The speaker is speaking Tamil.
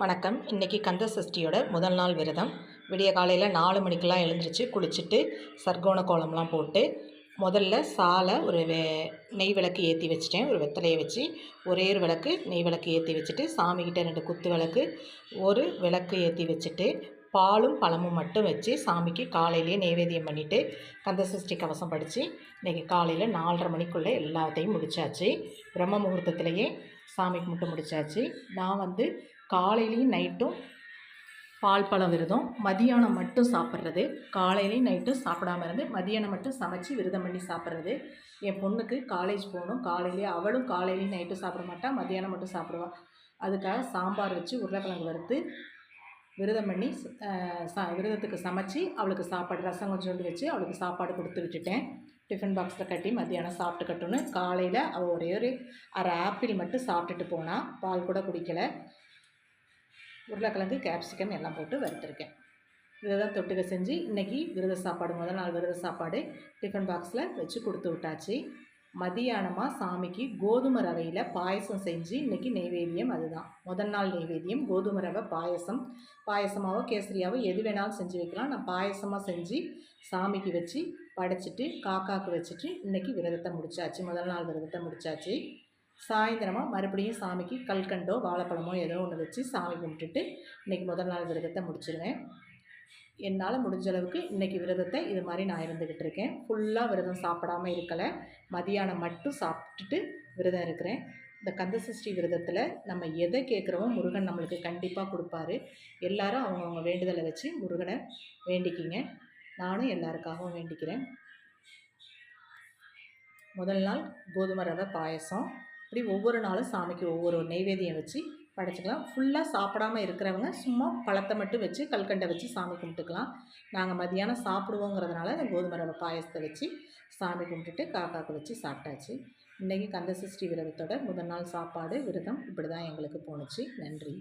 வணக்கம். இன்றைக்கி கந்த சஷ்டியோட முதல் நாள் விரதம். விடிய காலையில் நாலு மணிக்கெலாம் எழுந்திரிச்சு குளிச்சுட்டு சர்க்கோண கோலம்லாம் போட்டு முதல்ல சாலை ஒரு வே நெய் விளக்கு ஏற்றி வச்சுட்டேன். ஒரு வெத்தலையை வச்சு ஒரே ஒரு விளக்கு நெய் விளக்கு ஏற்றி வச்சுட்டு சாமிக்கிட்ட ரெண்டு குத்து விளக்கு ஒரு விளக்கு ஏற்றி வச்சுட்டு பாலும் பழமும் மட்டும் வச்சு சாமிக்கு காலையிலேயே நைவேத்தியம் பண்ணிவிட்டு கந்த சஷ்டி கவசம் படித்து இன்றைக்கி காலையில் நாலரை மணிக்குள்ளே எல்லாத்தையும் முடித்தாச்சு பிரம்ம முகூர்த்தத்துலேயே சாமிக்கு மட்டும் முடித்தாச்சு நான் வந்து காலையிலையும் நைட்டும் பால் பழம் விரதம் மதியானம் மட்டும் சாப்பிட்றது. காலையிலையும் நைட்டும் சாப்பிடாம இருந்து மதியானம் மட்டும் சமைச்சு விரதம் பண்ணி சாப்பிட்றது. என் பொண்ணுக்கு காலேஜ் போகணும். காலையிலேயே அவளும் காலையிலையும் நைட்டும் சாப்பிட மாட்டாள் மதியானம் மட்டும் சாப்பிடுவாள் அதுக்காக சாம்பார் வச்சு உருளைக்கிழங்கு வறுத்து விரதம் பண்ணி ச விரதத்துக்கு சமைச்சு அவளுக்கு சாப்பாடு ரசம் கொஞ்சோண்டு வச்சு அவளுக்கு சாப்பாடு கொடுத்து விட்டுட்டேன். டிஃபன் பாக்ஸில் கட்டி மத்தியானம் சாப்பிட்டுக்கட்டும்னு காலையில் அவள் ஒரே ஒரு அரை ஆப்பிள் மட்டும் சாப்பிட்டுட்டு போனால் பால் கூட குடிக்கலை. உருளைக்கிழங்கு கேப்சிகம் எல்லாம் போட்டு வறுத்துருக்கேன். இதை தான் தொட்டுக்க செஞ்சு இன்றைக்கி விரத சாப்பாடு முதல் நாள் விரத சாப்பாடு டிஃபன் பாக்ஸில் வச்சு கொடுத்து விட்டாச்சு. மதியானமாக சாமிக்கு கோதுமை ரவையில் பாயசம் செஞ்சு இன்றைக்கி நெய்வேத்தியம் அதுதான். முதல் நாள் நெய்வேத்தியம் கோதுமை ரவை பாயசம். பாயசமாவோ கேசரியாவோ எது வேணாலும் செஞ்சு வைக்கலாம். நான் பாயசமாக செஞ்சு சாமிக்கு வச்சு படைச்சிட்டு காக்காவுக்கு வச்சுட்டு இன்றைக்கி விரதத்தை முடிச்சாச்சு. முதல் நாள் விரதத்தை முடிச்சாச்சு. சாயந்தரமாக மறுபடியும் சாமிக்கு கல்கண்டோ வாழைப்பழமோ ஏதோ ஒன்று வச்சு சாமி கும்பிட்டுட்டு இன்றைக்கி முதல் நாள் விரதத்தை முடிச்சிருவேன். என்னால் முடிஞ்ச அளவுக்கு இன்றைக்கி விரதத்தை இது மாதிரி நான் இருந்துக்கிட்டு இருக்கேன். ஃபுல்லாக விரதம் சாப்பிடாமல் இருக்கலை. மதியானம் மட்டும் சாப்பிட்டுட்டு விரதம் இருக்கிறேன். இந்த கந்தசஷ்டி விரதத்தில் நம்ம எதை கேட்குறோமோ முருகன் நம்மளுக்கு கண்டிப்பாக கொடுப்பாரு. எல்லாரும் அவங்கவுங்க வேண்டுதலை வச்சு முருகனை வேண்டிக்கிங்க. நானும் எல்லாருக்காகவும் வேண்டிக்கிறேன். முதல் நாள் கோதுமை ரவை பாயசம். இப்படி ஒவ்வொரு நாளும் சாமிக்கு ஒவ்வொரு நெய்வேதியம் வச்சு படைச்சிக்கலாம். ஃபுல்லாக சாப்பிடாம இருக்கிறவங்க சும்மா பழத்தை மட்டும் வச்சு கல்கண்டை வச்சு சாமி கும்பிட்டுக்கலாம். நாங்கள் மதியானம் சாப்பிடுவோங்கிறதுனால அந்த கோதுமை ரவை பாயசத்தை வச்சு சாமி கும்பிட்டுட்டு காக்காக்கு வச்சு சாப்பிட்டாச்சு. இன்றைக்கி கந்த சஷ்டி விரதத்தோட முதல் நாள் சாப்பாடு விரதம் இப்படி தான் எங்களுக்கு போணுச்சு. நன்றி.